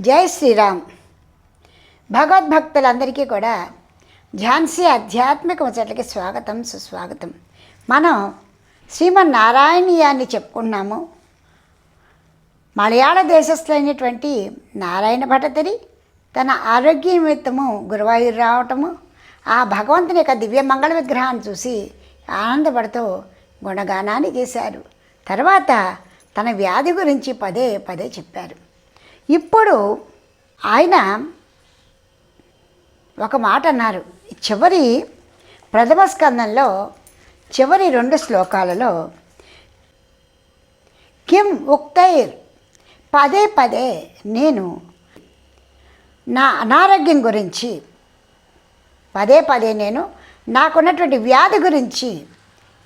జై శ్రీరామ్. భగవద్భక్తులందరికీ కూడా ఝాన్సీ ఆధ్యాత్మిక ముచ్చట్లకి స్వాగతం సుస్వాగతం. మనం శ్రీమన్నారాయణీయాన్ని చెప్పుకున్నాము మలయాళ దేశస్థులైనటువంటి నారాయణ భటతిరి తన ఆరోగ్య నిమిత్తము గురువాయూరు రావటము ఆ భగవంతుని యొక్క దివ్య మంగళ విగ్రహాన్ని చూసి ఆనందపడుతూ గుణగానాన్ని చేశారు. తర్వాత తన వ్యాధి గురించి పదే పదే చెప్పారు. ఇప్పుడు ఆయన ఒక మాట అన్నారు. చివరి ప్రథమ స్కందంలో చివరి రెండు శ్లోకాలలో కిమ్ ఉక్తైర్ పదే పదే నేను నా అనారోగ్యం గురించి పదే పదే నేను నాకున్నటువంటి వ్యాధి గురించి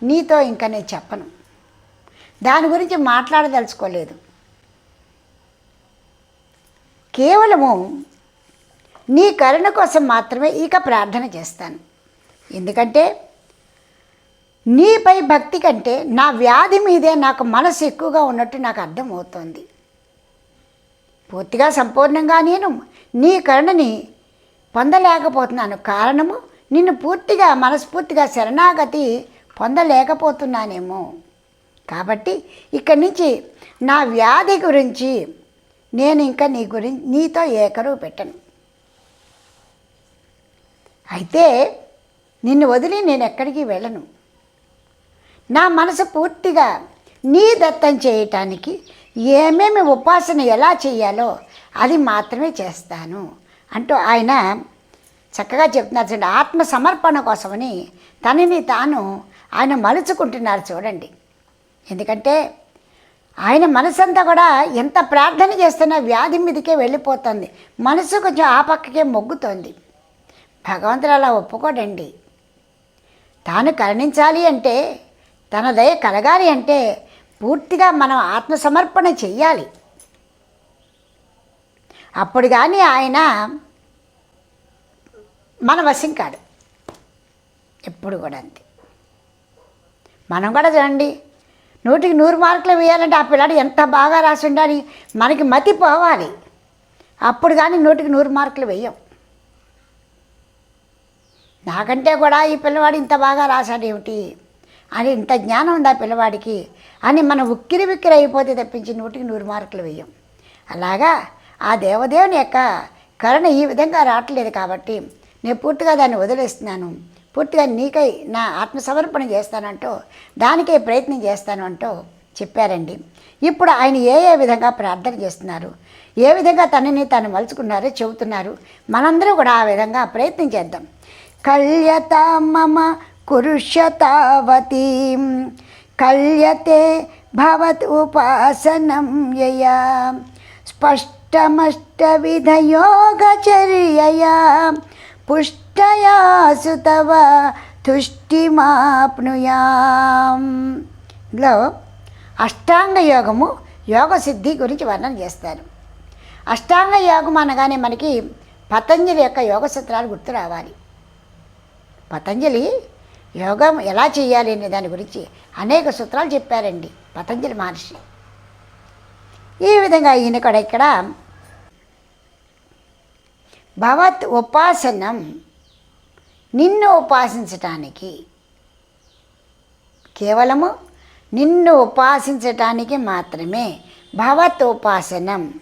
నీతో ఇంకా నేను చెప్పను. దాని గురించి మాట్లాడదలుచుకోలేదు. కేవలము నీ కరుణ కోసం మాత్రమే ఇక ప్రార్థన చేస్తాను. ఎందుకంటే నీపై భక్తి కంటే నా వ్యాధి మీదే నాకు మనసు ఎక్కువగా ఉన్నట్టు నాకు అర్థమవుతోంది. పూర్తిగా సంపూర్ణంగా నేను నీ కరుణని పొందలేకపోతున్నాను. కారణము నిన్ను పూర్తిగా మనస్ఫూర్తిగా శరణాగతి పొందలేకపోతున్నానేమో. కాబట్టి ఇక్కడి నుంచి నా వ్యాధి గురించి నేను ఇంకా నీ గురించి నీతో ఏకరువు పెట్టను అయితే నిన్ను వదిలి నేను ఎక్కడికి వెళ్ళను. నా మనసు పూర్తిగా నీ దత్తం చేయటానికి ఏమేమి ఉపాసన ఎలా చేయాలో అది మాత్రమే చేస్తాను అంటూ ఆయన చక్కగా చెప్తున్నారు చూడండి. ఆత్మ సమర్పణ కోసమని తనని తాను ఆయన మలుచుకుంటున్నారు చూడండి. ఎందుకంటే ఆయన మనసంతా కూడా ఎంత ప్రార్థన చేస్తున్నా వ్యాధి మీదకే వెళ్ళిపోతుంది. మనసు కొంచెం ఆ పక్కకే మొగ్గుతోంది. భగవంతుడు అలా ఒప్పుకోడండి. తాను కరుణించాలి అంటే తన దయ కలగాలి అంటే పూర్తిగా మనం ఆత్మసమర్పణ చెయ్యాలి. అప్పుడు కానీ ఆయన మన వశం కాడు. ఎప్పుడు కూడా అంతే. మనం కూడా చూడండి నూటికి నూరు మార్కులు వేయాలంటే ఆ పిల్లాడు ఎంత బాగా రాసి ఉండాలి మనకి మతి పోవాలి. అప్పుడు కానీ నూటికి నూరు మార్కులు వేయం. నాకంటే కూడా ఈ పిల్లవాడు ఇంత బాగా రాశాడు ఏమిటి అని ఇంత జ్ఞానం ఉంది ఆ పిల్లవాడికి? అని మనం ఉక్కిరి విక్కిరి అయిపోతే తప్పించి నూటికి నూరు మార్కులు వేయం. అలాగా ఆ దేవదేవుని యొక్క కరుణ ఈ విధంగా రావట్లేదు కాబట్టి నేను పూర్తిగా దాన్ని వదిలేస్తున్నాను. పూర్తిగా నీకై నా ఆత్మసమర్పణ చేస్తానంటూ దానికే ప్రయత్నం చేస్తాను అంటూ చెప్పారండి. ఇప్పుడు ఆయన ఏ ఏ విధంగా ప్రార్థన చేస్తున్నారు? ఏ విధంగా తనని తాను మలుచుకున్నారో చెబుతున్నారు. మనందరూ కూడా ఆ విధంగా ప్రయత్నం చేద్దాం. కళ్యత మమ కురుష్యతావతీ కళ్యతే భవత్ ఉపాసనం యయా స్పష్టమష్టవిధయోగచర్యయా పుష్టయాసు తవ తుష్టిమాప్నుయాం. ఇందులో అష్టాంగ యోగము యోగ సిద్ధి గురించి వర్ణన చేస్తారు. అష్టాంగ యోగం అనగానే మనకి పతంజలి యొక్క యోగ సూత్రాలు గుర్తు రావాలి. పతంజలి యోగం ఎలా చేయాలి అనే దాని గురించి అనేక సూత్రాలు చెప్పారండి పతంజలి మహర్షి. ఈ విధంగా ఈయన కూడా ఇక్కడ భవత్ ఉపాసనం నిన్ను ఉపాసించటానికి కేవలము నిన్ను ఉపాసించటానికి మాత్రమే భవతోపాసనం.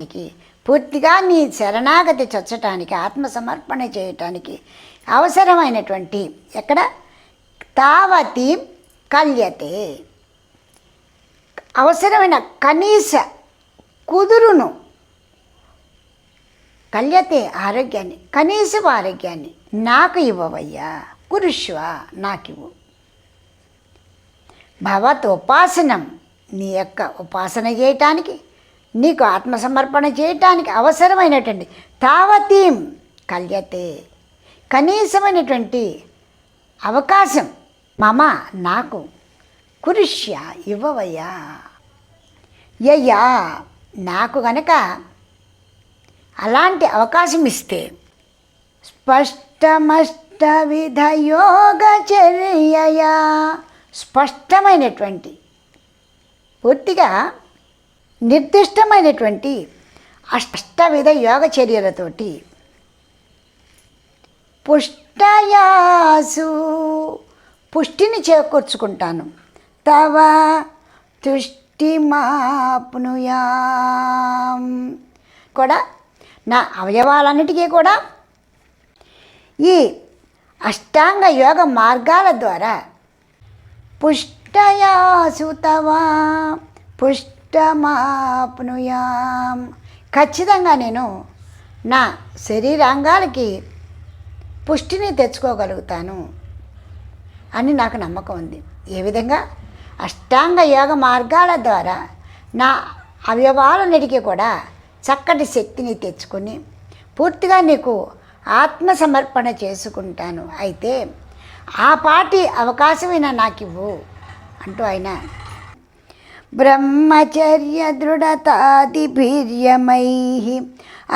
నీకు పూర్తిగా నీ శరణాగతి చొచ్చటానికి ఆత్మసమర్పణ చేయటానికి అవసరమైనటువంటి ఎక్కడ? తావతి కల్యతే. అవసరమైన కనీస కుదురును కళ్యతే ఆరోగ్యాన్ని కనీసం ఆరోగ్యాన్ని నాకు ఇవ్వవయ్యా కురుష్వ నాకివ్వు. భగవత్ ఉపాసనం నీ యొక్క ఉపాసన చేయటానికి నీకు ఆత్మసమర్పణ చేయటానికి అవసరమైనటువంటి తావతీం కల్యతే. కనీసమైనటువంటి అవకాశం మమ నాకు. కురుష్య ఇవ్వవయ్యా. యయ్యా నాకు గనక అలాంటి అవకాశం ఇస్తే స్పష్ట విధ యోగచర్యయా స్పష్టమైనటువంటి పూర్తిగా నిర్దిష్టమైనటువంటి అష్టవిధ యోగ చర్యలతోటి పుష్టయాసు పుష్టిని చేకూర్చుకుంటాను. తవ తుష్టిమాప్నుయా. కూడా నా అవయవాలన్నిటికీ కూడా ఈ అష్టాంగ యోగ మార్గాల ద్వారా పుష్టయాసుతవా తవ పుష్టమాప్నుయాం ఖచ్చితంగా నేను నా శరీరాంగాలకి పుష్టిని తెచ్చుకోగలుగుతాను అని నాకు నమ్మకం ఉంది. ఏ విధంగా? అష్టాంగ యోగ మార్గాల ద్వారా నా అవయవాలన్నిటికీ కూడా చక్కటి శక్తిని తెచ్చుకొని పూర్తిగా నీకు ఆత్మ సమర్పణ చేసుకుంటాను. అయితే ఆ పాటి అవకాశమైనా నాకు ఇవ్వు అంటూ ఆయన బ్రహ్మచర్య దృఢతాదిభీర్యమై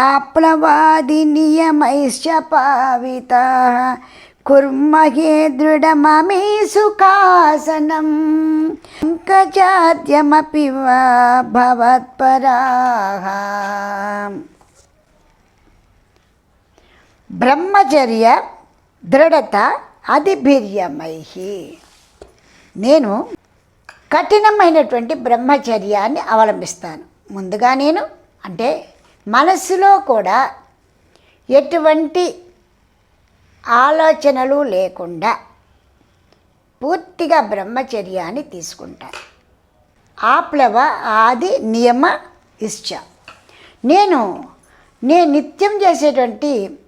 ఆప్లవాది నియమైశ్చ పావిత. కుర్మహే దృఢమమే సుఖాసనం పంకజాద్యమపి వా భవత్పరా. బ్రహ్మచర్య దృఢత అధిభిర్యమై నేను కఠినమైనటువంటి బ్రహ్మచర్యాన్ని అవలంబిస్తాను. ముందుగా నేను అంటే మనస్సులో కూడా ఎటువంటి ఆలోచనలు లేకుండా పూర్తిగా బ్రహ్మచర్యాన్ని తీసుకుంటాను. ఆప్లవ ఆది నియమ ఇష్ట. నేను నేను నిత్యం చేసేటువంటి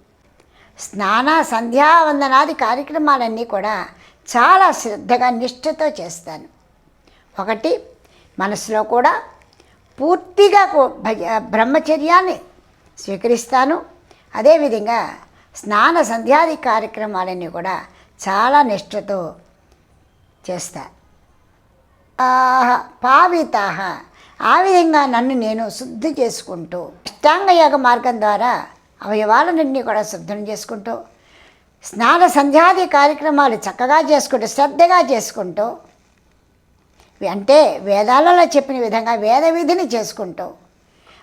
స్నాన సంధ్యావందనాది కార్యక్రమాలన్నీ కూడా చాలా శ్రద్ధగా నిష్ఠతో చేస్తాను. ఒకటి మనసులో కూడా పూర్తిగా బ్రహ్మచర్యాన్ని స్వీకరిస్తాను. అదేవిధంగా స్నాన సంధ్యాది కార్యక్రమాలన్నీ కూడా చాలా నిష్ఠతో చేస్తా. ఆహ పావితాహ. ఆ విధంగా నన్ను నేను శుద్ధి చేసుకుంటూ అష్టాంగ యోగ మార్గం ద్వారా అవయవాలన్నింటినీ కూడా శుద్ధం చేసుకుంటూ స్నాన సంధ్యాది కార్యక్రమాలు చక్కగా చేసుకుంటూ శ్రద్ధగా చేసుకుంటూ అంటే వేదాలలో చెప్పిన విధంగా వేద విధిని చేసుకుంటూ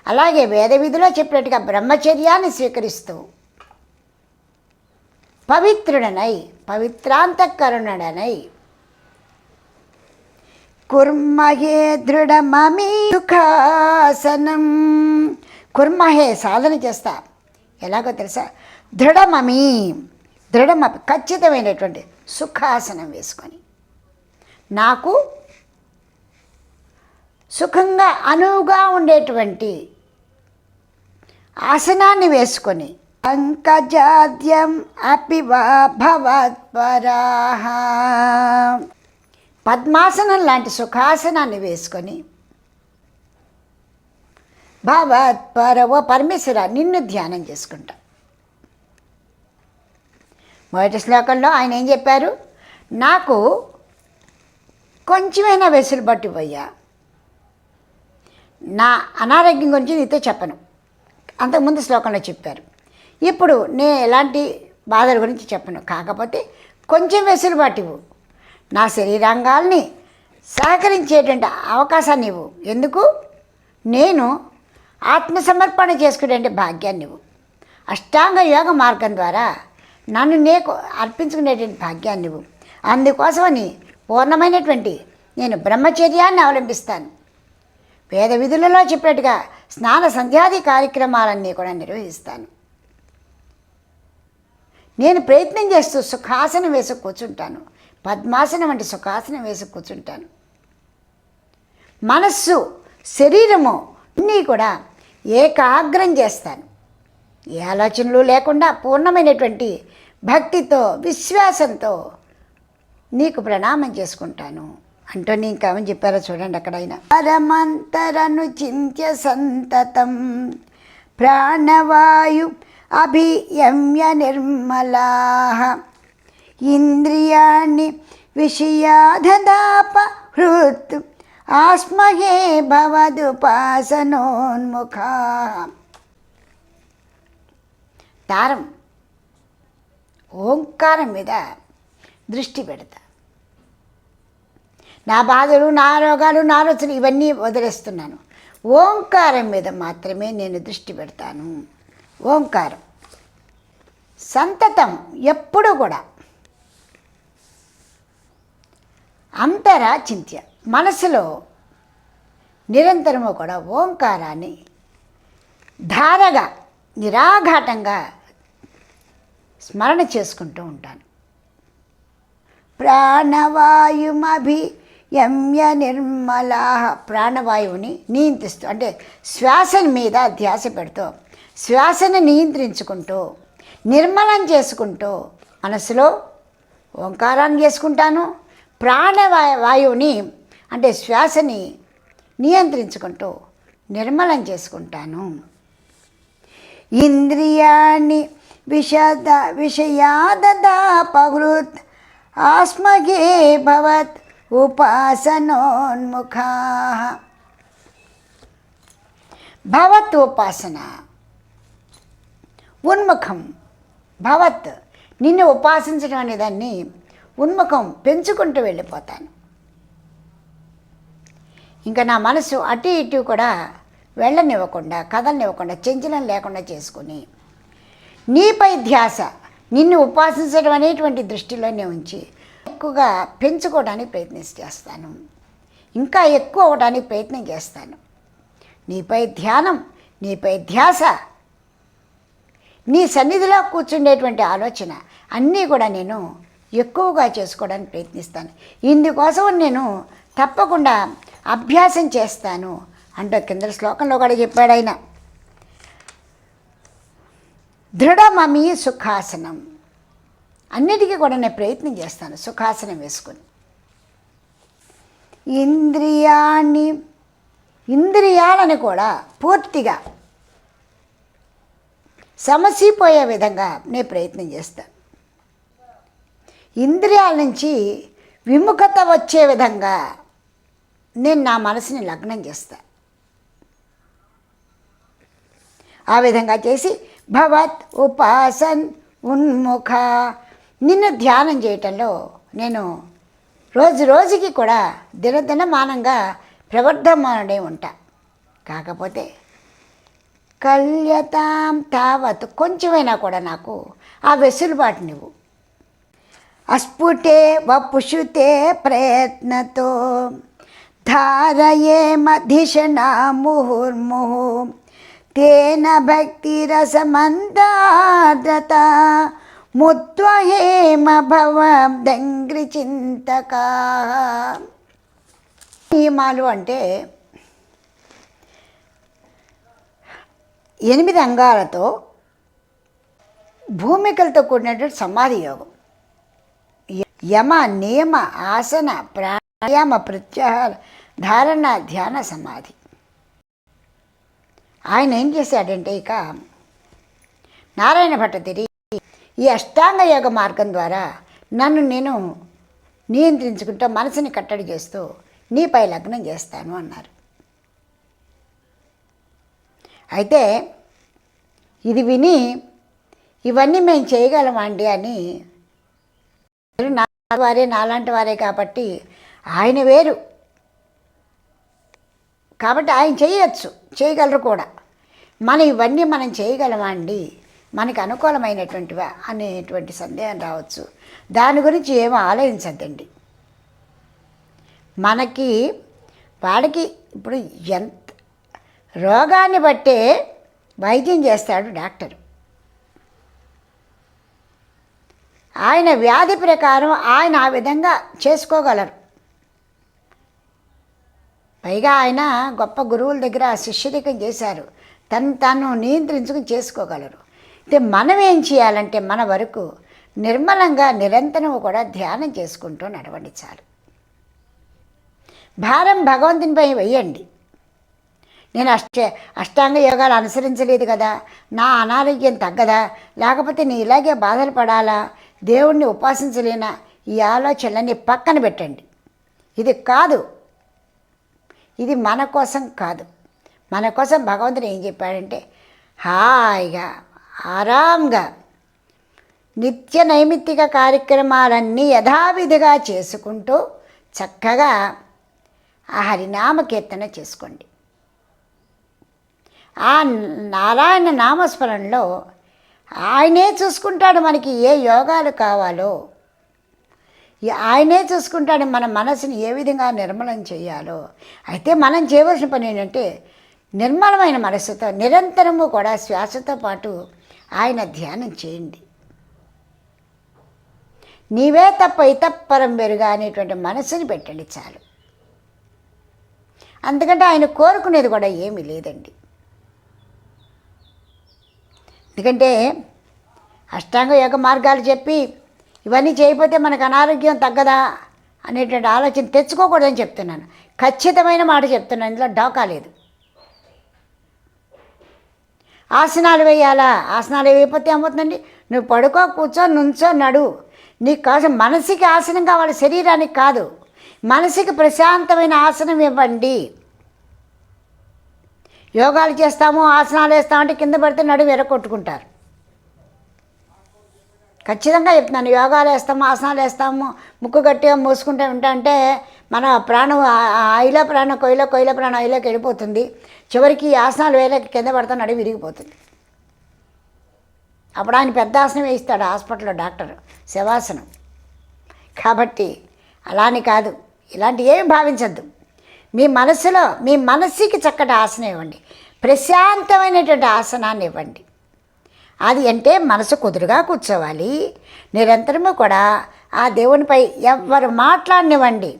అలాగే వేద విధిలో చెప్పినట్టుగా బ్రహ్మచర్యాన్ని స్వీకరిస్తూ పవిత్రుడనై పవిత్రాంతకరుణుడనై కుర్మహే దృఢమీ సుఖాసనం కుర్మహే సాధన చేస్తా. ఎలాగో తెలుసా? దృఢమమి దృఢమపి ఖచ్చితమైనటువంటి సుఖాసనం వేసుకొని నాకు సుఖంగా అనువుగా ఉండేటువంటి ఆసనాన్ని వేసుకొని పంకజాద్యం అపి వా పద్మాసనం లాంటి సుఖాసనాన్ని వేసుకొని భవత్పర ఓ పరమేశ్వర నిన్ను ధ్యానం చేసుకుంటా. మొదటి శ్లోకంలో ఆయన ఏం చెప్పారు? నాకు కొంచెమైనా వెసులుబాటు పోయా నా అనారోగ్యం గురించి నీతో చెప్పను. అంతకుముందు శ్లోకంలో చెప్పారు. ఇప్పుడు నేను ఎలాంటి బాధల గురించి చెప్పను. కాకపోతే కొంచెం వెసులుబాటు ఇవ్వు నా శరీరాంగాల్ని సహకరించేటువంటి అవకాశాన్ని ఇవ్వు. ఎందుకు? నేను ఆత్మసమర్పణ చేసుకునే భాగ్యాన్ని నువ్వు అష్టాంగ యోగ మార్గం ద్వారా నన్ను నీకు అర్పించుకునేటువంటి భాగ్యాన్ని నువ్వు అందుకోసమని పూర్ణమైనటువంటి నేను బ్రహ్మచర్యాన్ని అవలంబిస్తాను. వేద విధులలో చెప్పినట్టుగా స్నాన సంధ్యాది కార్యక్రమాలన్నీ కూడా నిర్వహిస్తాను. నేను ప్రయత్నం చేస్తూ సుఖాసనం వేసి కూర్చుంటాను. పద్మాసనం వంటి సుఖాసనం వేసి కూర్చుంటాను. మనస్సు శరీరము అన్నీ కూడా ఏకాగ్రం చేస్తాను. ఏ ఆలోచనలు లేకుండా పూర్ణమైనటువంటి భక్తితో విశ్వాసంతో నీకు ప్రణామం చేసుకుంటాను. అంటూ ఇంకా చెప్పారో చూడండి అక్కడైనా. పరమంతరను చింత్య సంతతం ప్రాణవాయు అభియమ్య నిర్మలా. ఇంద్రియాణి విషయాధదాప హృత్ ఆస్మహే భవదుపాసనోన్ముఖ తారం. ఓంకారం మీద దృష్టి పెడతా. నా బాధలు నా రోగాలు నా ఆలోచనలు ఇవన్నీ వదిలేస్తున్నాను. ఓంకారం మీద మాత్రమే నేను దృష్టి పెడతాను. ఓంకారం. సంతతం ఎప్పుడు కూడా. అంతరా చింత్య మనసులో నిరంతరము కూడా ఓంకారాన్ని ధారగా నిరాఘాటంగా స్మరణ చేసుకుంటూ ఉంటాను. ప్రాణవాయుమభి యమ్య నిర్మలా ప్రాణవాయువుని నియంత్రిస్తూ అంటే శ్వాసని మీద ధ్యాస పెడుతూ శ్వాసను నియంత్రించుకుంటూ నిర్మలం చేసుకుంటూ మనసులో ఓంకారాన్ని చేసుకుంటాను. ప్రాణవాయు వాయువుని అంటే శ్వాసని నియంత్రించుకుంటూ నిర్మలం చేసుకుంటాను. ఇంద్రియాన్ని విషద విషయాదదాపహృత్ ఆస్మగే భవత్ ఉపాసనోన్ముఖా. భవత్ ఉపాసన. ఉన్ముఖం. భవత్ నిన్ను ఉపాసించడం అనేదాన్ని ఉన్ముఖం పెంచుకుంటూ వెళ్ళిపోతాను. ఇంకా నా మనసు అటు ఇటు కూడా వెళ్ళనివ్వకుండా కదలనివ్వకుండా చెంచలం లేకుండా చేసుకుని నీపై ధ్యాస నిన్ను ఉపాసించడం అనేటువంటి దృష్టిలోనే ఉంచి ఎక్కువగా పెంచుకోవడానికి ప్రయత్నం చేస్తాను. ఇంకా ఎక్కువ అవడానికి ప్రయత్నం చేస్తాను. నీపై ధ్యానం నీపై ధ్యాస నీ సన్నిధిలో కూర్చుండేటువంటి ఆలోచన అన్నీ కూడా నేను ఎక్కువగా చేసుకోవడానికి ప్రయత్నిస్తాను. ఇందుకోసం నేను తప్పకుండా అభ్యాసం చేస్తాను అంటే కింద శ్లోకంలో కూడా చెప్పాడు ఆయన. దృఢమమి సుఖాసనం. అన్నిటికీ కూడా నేను ప్రయత్నం చేస్తాను సుఖాసనం వేసుకొని. ఇంద్రియాన్ని ఇంద్రియాలను కూడా పూర్తిగా సమసిపోయే విధంగా నేను ప్రయత్నం చేస్తాను. ఇంద్రియాల నుంచి విముఖత వచ్చే విధంగా నేను నా మనసుని లగ్నం చేస్తా. ఆ విధంగా చేసి భవత్ ఉపాసన్ ఉన్ముఖ. నిన్ను ధ్యానం చేయటంలో నేను రోజు రోజుకి కూడా దినదినమానంగా ప్రవర్ధమానుడే ఉంటా. కాకపోతే కళ్యతాం తావత్ కొంచెమైనా కూడా నాకు ఆ వెసులుబాటు నువ్వు. అస్ఫుటే వపుషుతే ప్రయత్నతో ధారయే మధిషణ ముహుర్ముహు. తేన భక్తిరసమందాద్రత ముత్వహేమ భవ దంగ్రి నియమాలు అంటే ఎనిమిది అంగాలతో భూమికలతో కూడినటువంటి సమాధి యోగం. యమ నియమ ఆసన ప్రాణాయామ ప్రత్యాహార ధారణ ధ్యాన సమాధి. ఆయన ఏం చేశాడంటే ఇక నారాయణ భట్ట తిరిగి ఈ అష్టాంగ యోగ మార్గం ద్వారా నన్ను నేను నియంత్రించుకుంటూ మనసుని కట్టడి చేస్తూ నీపై లగ్నం చేస్తాను అన్నారు. అయితే ఇది విని ఇవన్నీ మేము చేయగలమండి అని. నా వారే నాలాంటి వారే కాబట్టి ఆయన వేరు. కాబట్టి ఆయన చేయొచ్చు చేయగలరు కూడా. మనం ఇవన్నీ మనం చేయగలమా అండి? మనకి అనుకూలమైనటువంటివా అనేటువంటి సందేహం రావచ్చు. దాని గురించి ఏమీ ఆలోచించద్దండి. మనకి వాడికి ఇప్పుడు ఎంత రోగాన్ని బట్టే వైద్యం చేస్తాడు డాక్టర్. ఆయన వ్యాధి ప్రకారం ఆయన ఆ విధంగా చేసుకోగలరు. పైగా ఆయన గొప్ప గురువుల దగ్గర శిష్యరికం చేశారు. తను తాను నియంత్రించుకుని చేసుకోగలరు. అయితే మనం ఏం చేయాలంటే మన వరకు నిర్మలంగా నిరంతరం కూడా ధ్యానం చేసుకుంటూ నడవండి చాలు. భారం భగవంతునిపై వెయ్యండి నేను అష్ట అష్టాంగ యోగాలు అనుసరించలేదు కదా నా అనారోగ్యం తగ్గదా లేకపోతే నేను ఇలాగే బాధలు పడాలా దేవుణ్ణి ఉపాసించలేనా ఈ ఆలోచనలన్నీ పక్కన పెట్టండి. ఇది కాదు ఇది మన కోసం కాదు. మన కోసం భగవంతుడు ఏం చెప్పాడంటే హాయిగా ఆరాంగా నిత్య నైమిత్తిక కార్యక్రమాలన్నీ యథావిధిగా చేసుకుంటూ చక్కగా ఆ హరినామ కీర్తన చేసుకోండి. ఆ నారాయణ నామస్మరణలో ఆయనే చూసుకుంటాడు మనకి ఏ యోగాలు కావాలో. ఆయనే చూసుకుంటాడు మన మనసుని ఏ విధంగా నిర్మలం చేయాలో. అయితే మనం చేయవలసిన పని ఏంటంటే నిర్మలమైన మనసుతో నిరంతరము కూడా శ్వాసతో పాటు ఆయన ధ్యానం చేయండి. నీవే తప్ప ఇతప్పరం వెరుగా అనేటువంటి మనసుని పెట్టండి చాలు. అందుకంటే ఆయన కోరుకునేది కూడా ఏమీ లేదండి. ఎందుకంటే అష్టాంగ యోగ మార్గాలు చెప్పి ఇవన్నీ చేయకపోతే మనకు అనారోగ్యం తగ్గదా అనేటువంటి ఆలోచన తెచ్చుకోకూడదని చెప్తున్నాను. ఖచ్చితమైన మాట చెప్తున్నాను. ఇందులో డోకా లేదు. ఆసనాలు వేయాలా? ఆసనాలు వేయకపోతే ఏమవుతుందండి? నువ్వు పడుకో కూర్చో నుంచో నడు. నీకు కోసం మనసుకి ఆసనం కావాలి. శరీరానికి కాదు. మనసుకి ప్రశాంతమైన ఆసనం ఇవ్వండి. యోగాలు చేస్తాము ఆసనాలు వేస్తామంటే కింద పడితే నడుము ఎరగొట్టుకుంటారు ఖచ్చితంగా చెప్తున్నాను. యోగాలు వేస్తాము ఆసనాలు వేస్తాము ముక్కు గట్టిగా మూసుకుంటూ ఉంటే మన ప్రాణం ఆ- ఐలో ప్రాణం కొయ్యలో కొయ్యల ప్రాణం ఐలోకి వెళ్ళిపోతుంది. చివరికి ఆసనాలు వేయలేక కింద పడతాను అడిగి విరిగిపోతుంది. అప్పుడు ఆయన పెద్ద ఆసనం వేయిస్తాడు హాస్పిటల్లో డాక్టర్ శవాసనం. కాబట్టి అలాని కాదు ఇలాంటి ఏమి భావించద్దు. మీ మనసులో మీ మనస్సుకి చక్కటి ఆసనం ఇవ్వండి. ప్రశాంతమైనటువంటి ఆసనాన్ని ఇవ్వండి. అది అంటే మనసు కుదురుగా కూర్చోవాలి. నిరంతరము కూడా ఆ దేవునిపై ఎవ్వరు మాట్లాడినివ్వండి.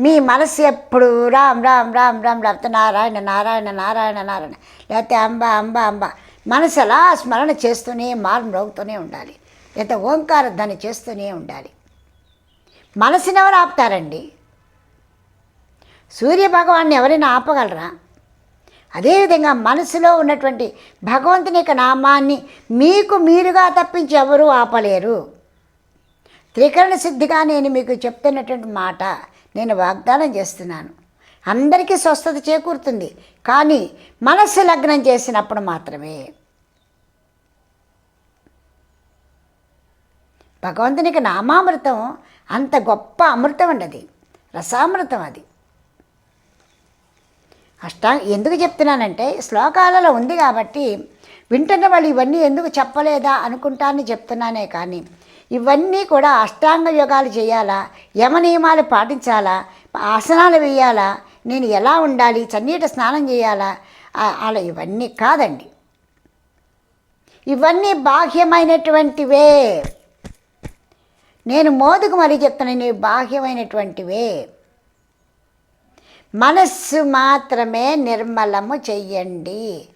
మీ మనసు ఎప్పుడు రామ్ రామ్ రామ్ రామ్ లేకపోతే నారాయణ నారాయణ నారాయణ నారాయణ లేకపోతే అంబ అంబ అంబ. మనసు అలా స్మరణ చేస్తూనే మారు రోగుతూనే ఉండాలి. లేకపోతే ఓంకార ధ్వని చేస్తూనే ఉండాలి. మనసుని ఎవరు ఆపుతారండి? సూర్య భగవాన్ని ఎవరైనా ఆపగలరా? అదేవిధంగా మనసులో ఉన్నటువంటి భగవంతుని యొక్క నామాన్ని మీకు మీరుగా తప్పించి ఎవరూ ఆపలేరు. త్రికరణ సిద్ధిగా నేను మీకు చెప్తున్నటువంటి మాట నేను వాగ్దానం చేస్తున్నాను. అందరికీ స్వస్థత చేకూరుతుంది కానీ మనస్సు లగ్నం చేసినప్పుడు మాత్రమే. భగవంతునికి నామామృతం అంత గొప్ప అమృతం అండి అది రసామృతం అది. అష్టాంగ ఎందుకు చెప్తున్నానంటే శ్లోకాలలో ఉంది కాబట్టి వింటున్న వాళ్ళు ఇవన్నీ ఎందుకు చెప్పలేదా అనుకుంటానని చెప్తున్నానే కానీ ఇవన్నీ కూడా అష్టాంగ యోగాలు చేయాలా? యమ నియమాలు పాటించాలా? ఆసనాలు వేయాలా? నేను ఎలా ఉండాలి? చన్నీట స్నానం చేయాలా? అలా ఇవన్నీ కాదండి. ఇవన్నీ బాహ్యమైనటువంటివే. నేను మోదుకు మరీ చెప్తున్నాను బాహ్యమైనటువంటివే. మనస్సు మాత్రమే నిర్మలము చెయ్యండి.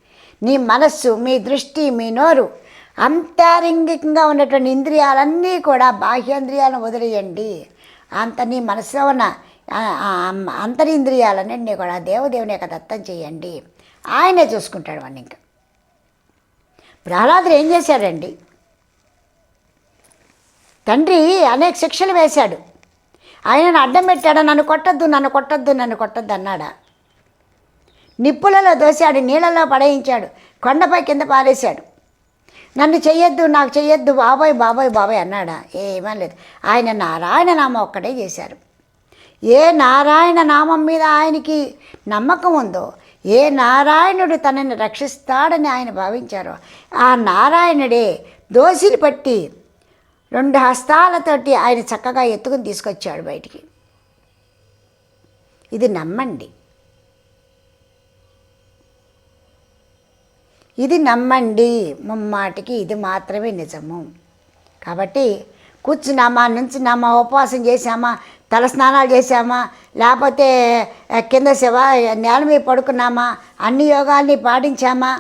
నీ మనస్సు మీ దృష్టి మీ నోరు అంతరింగికంగా ఉన్నటువంటి ఇంద్రియాలన్నీ కూడా బాహ్యేంద్రియాలను వదిలేయండి. అంత నీ మనసులో ఉన్న అంతరింద్రియాలన్నీ అంతరింద్రియాలన్నింటినీ కూడా దేవదేవుని యొక్క దత్తం చేయండి ఆయనే చూసుకుంటాడు వాడిని ఇంకా. ప్రహ్లాదుడు ఏం చేశాడండి? తండ్రి అనేక శిక్షలు వేశాడు. ఆయనను అడ్డం పెట్టాడు? నన్ను కొట్టద్దు నన్ను కొట్టద్దు నన్ను కొట్టద్దు అన్నాడా? నిప్పులలో దోశాడు నీళ్ళలో పడేయించాడు కొండపై కింద పారేశాడు. నన్ను చెయ్యొద్దు నాకు చెయ్యొద్దు బాబాయ్ బాబాయ్ బాబాయ్ అన్నాడా? ఏమీ లేదు. ఆయన నారాయణ నామం ఒక్కడే చేశారు. ఏ నారాయణ నామం మీద ఆయనకి నమ్మకం ఉందో ఏ నారాయణుడు తనని రక్షిస్తాడని ఆయన భావించారో ఆ నారాయణుడే దోసిని పట్టి రెండు హస్తాలతోటి ఆయన చక్కగా ఎత్తుకుని తీసుకొచ్చాడు బయటికి. ఇది నమ్మండి. ఇది నమ్మండి ముమ్మాటికి ఇది మాత్రమే నిజము. కాబట్టి కూర్చున్నామా నుంచున్నామా ఉపవాసం చేసామా తల స్నానాలు చేసామా లేకపోతే కింద శివ నేల మీద పడుకున్నామా అన్ని యోగాల్ని పాటించామా?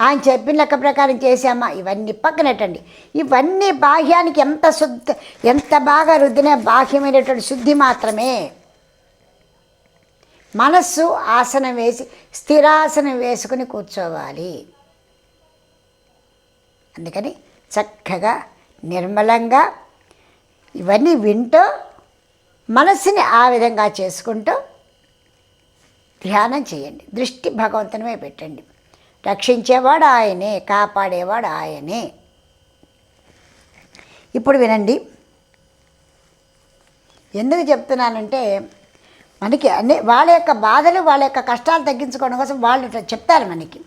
ఆయన చెప్పిన లెక్క ప్రకారం చేశామా? ఇవన్నీ పక్కనట్టండి. ఇవన్నీ బాహ్యానికి ఎంత శుద్ధ ఎంత బాగా రుద్దినా బాహ్యమైనటువంటి శుద్ధి మాత్రమే. మనస్సు ఆసనం వేసి స్థిరాసనం వేసుకుని కూర్చోవాలి. అందుకని చక్కగా నిర్మలంగా ఇవన్నీ వింటూ మనస్సుని ఆ విధంగా చేసుకుంటూ ధ్యానం చేయండి. దృష్టి భగవంతునిమే పెట్టండి. రక్షించేవాడు ఆయనే కాపాడేవాడు ఆయనే. ఇప్పుడు వినండి. ఎందుకు చెప్తున్నానంటే మనకి అన్ని వాళ్ళ యొక్క బాధలు వాళ్ళ యొక్క కష్టాలు తగ్గించుకోవడం కోసం వాళ్ళు చెప్తారు మనకి.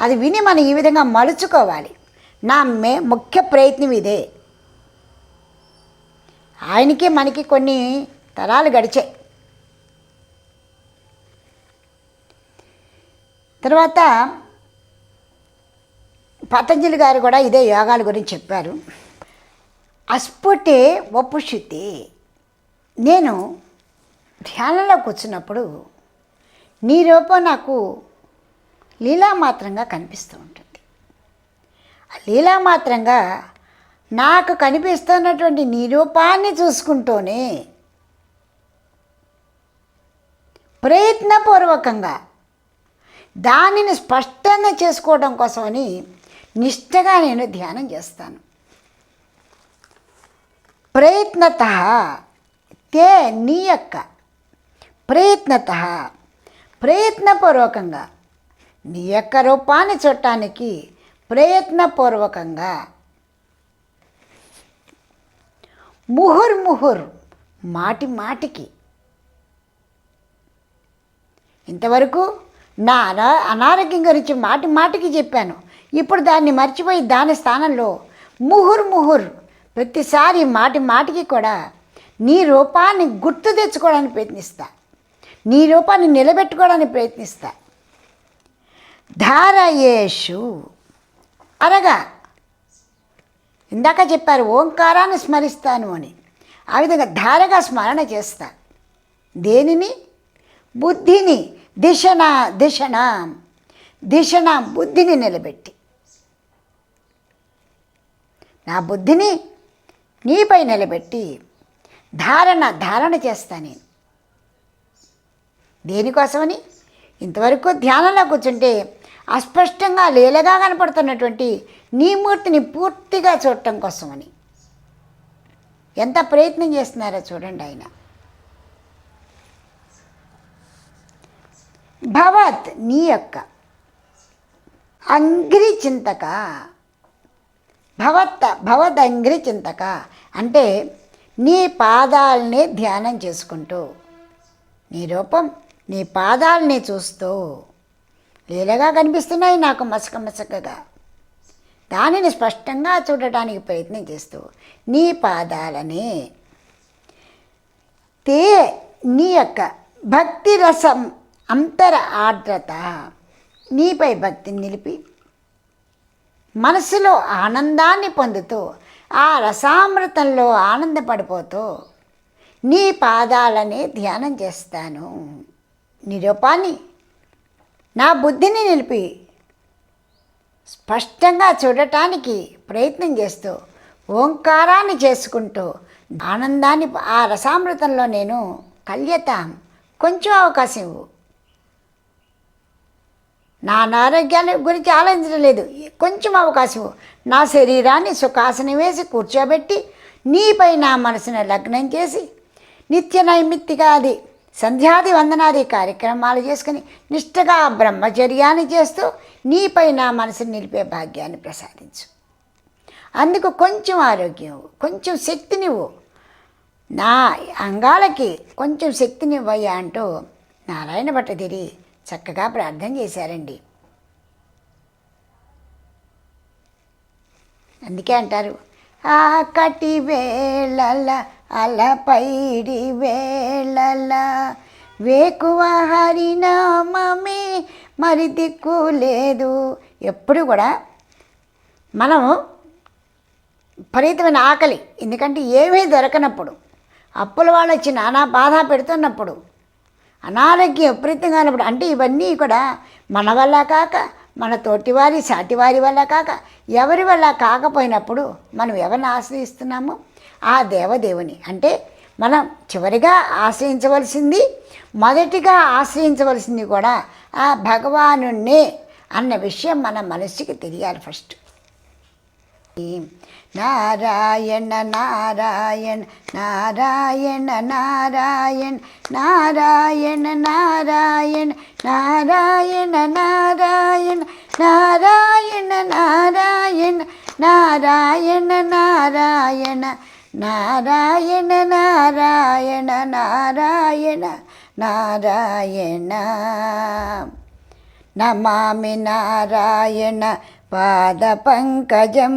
అది విని మనం ఈ విధంగా మలుచుకోవాలి. నా మే ముఖ్య ప్రయత్నం ఇదే. ఆయనకి మనకి కొన్ని తరాలు గడిచాయి. తర్వాత పతంజలి గారు కూడా ఇదే యోగాల గురించి చెప్పారు. అస్ఫుటే వపుషుతి. నేను ధ్యానంలో కూర్చున్నప్పుడు నీ రూపం నాకు లీలామాత్రంగా కనిపిస్తూ ఉంటుంది. ఆ లీలామాత్రంగా నాకు కనిపిస్తున్నటువంటి నీ రూపాన్ని చూసుకుంటూనే ప్రయత్నపూర్వకంగా దానిని స్పష్టంగా చేసుకోవడం కోసమని నిష్టగా నేను ధ్యానం చేస్తాను. ప్రయత్నత తే నీ యొక్క ప్రయత్నత. ప్రయత్నపూర్వకంగా. నీ యొక్క రూపాన్ని చూడటానికి ప్రయత్నపూర్వకంగా. ముహుర్ముహుర్ మాటి మాటికి. ఇంతవరకు నా అనా అనారోగ్యం గురించి మాటి మాటికి చెప్పాను. ఇప్పుడు దాన్ని మర్చిపోయి దాని స్థానంలో ముహుర్ ముహుర్ ప్రతిసారి మాటి మాటికి కూడా నీ రూపాన్ని గుర్తు తెచ్చుకోవడానికి ప్రయత్నిస్తా. నీ రూపాన్ని నిలబెట్టుకోవడానికి ప్రయత్నిస్తా. ధారయేషు. అనగా ఇందాక చెప్పారు ఓంకారాన్ని స్మరిస్తాను అని. ఆ విధంగా ధారగా స్మరణ చేస్తా. దేనిని? బుద్ధిని. దిశన దిశన. దిశన బుద్ధిని నిలబెట్టి. నా బుద్ధిని నీపై నిలబెట్టి ధారణ ధారణ చేస్తా నేను. దేనికోసమని? ఇంతవరకు ధ్యానంలో కూర్చుంటే అస్పష్టంగా లీలగా కనపడుతున్నటువంటి నీ మూర్తిని పూర్తిగా చూడటం కోసమని. ఎంత ప్రయత్నం చేస్తున్నారో చూడండి ఆయన. భవత్ నీ యొక్క అంగ్రి చింతక భవత్ భవదంగ్రి చింతక. అంటే నీ పాదాలని ధ్యానం చేసుకుంటూ నీ రూపం నీ పాదాలని చూస్తూ లీలగా కనిపిస్తున్నాయి నాకు మసక మసకగా. దానిని స్పష్టంగా చూడటానికి ప్రయత్నం చేస్తూ నీ పాదాలని తే నీ యొక్క భక్తి రసం అంతర ఆర్ద్రత నీపై భక్తిని నిలిపి మనసులో ఆనందాన్ని పొందుతూ ఆ రసామృతంలో ఆనందపడిపోతూ నీ పాదాలని ధ్యానం చేస్తాను. నిరూపాన్ని నా బుద్ధిని నిలిపి స్పష్టంగా చూడటానికి ప్రయత్నం చేస్తూ ఓంకారాన్ని చేసుకుంటూ ఆనందాన్ని ఆ రసామృతంలో నేను కళ్యత కొంచెం అవకాశం ఇవ్వు. నా అనారోగ్యాన్ని గురించి ఆలోచించడం లేదు కొంచెం అవకాశం. నా శరీరాన్ని సుఖాసనం వేసి కూర్చోబెట్టి నీపై నా మనసును లగ్నం చేసి నిత్య నైమిత్తిగా అది సంధ్యాది వందనాది కార్యక్రమాలు చేసుకుని నిష్ఠగా బ్రహ్మచర్యాన్ని చేస్తూ నీపై నా మనసుని నిలిపే భాగ్యాన్ని ప్రసాదించు. అందుకు కొంచెం ఆరోగ్యం కొంచెం శక్తినివ్వు నా అంగాలకి కొంచెం శక్తినివ్వయ్యా అంటూ నారాయణ భట్టతిరి చక్కగా ప్రార్థన చేశారండి. అందుకే అంటారు ఆకటి వేళల అలపైడి వేళల వేకువ హరినామమే మరి దిక్కు లేదు. ఎప్పుడు కూడా మనము విపరీతమైన ఆకలి ఎందుకంటే ఏమీ దొరకనప్పుడు అప్పుల వాళ్ళు వచ్చి నానా బాధ పెడుతున్నప్పుడు అనారోగ్యం విపరీతంగా ఉన్నప్పుడు అంటే ఇవన్నీ కూడా మన వల్ల కాక మన తోటివారి సాటివారి వల్ల కాక ఎవరి వల్ల కాకపోయినప్పుడు మనం ఎవరిని ఆశ్రయిస్తున్నాము ఆ దేవదేవుని. అంటే మనం చివరిగా ఆశ్రయించవలసింది మొదటిగా ఆశ్రయించవలసింది కూడా ఆ భగవానుణ్ణే అన్న విషయం మన మనస్సుకి తెలియాలి ఫస్ట్. నారాయణ నారాయణ నారాయణ నారాయణ నారాయణ నారాయణ నారాయణ నారాయణ నారాయణ నారాయణ నారాయణ నారాయణ నారాయణ నారాయణ నారాయణ నారాయణ నమామి నారాయణ పాదపంకజం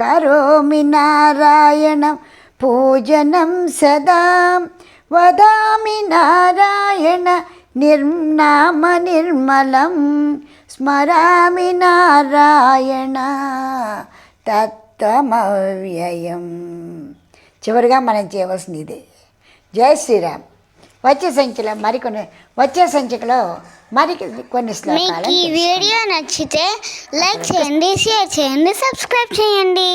కరోమి నారాయణ పూజనం సదా. వదామి నారాయణ నిర్నామ నిర్మలం. స్మరామి నారాయణ తత్వమవ్యయం చివరిగా మనం చేయవలసింది ఇదే. జై శ్రీరామ్. వచ్చే సంచిలో మరికొన్ని వచ్చే సంచికలో మరి కొన్ని మీకు శ్లోకాలు ఈ వీడియో నచ్చితే లైక్ చేయండి షేర్ చేయండి సబ్స్క్రైబ్ చేయండి.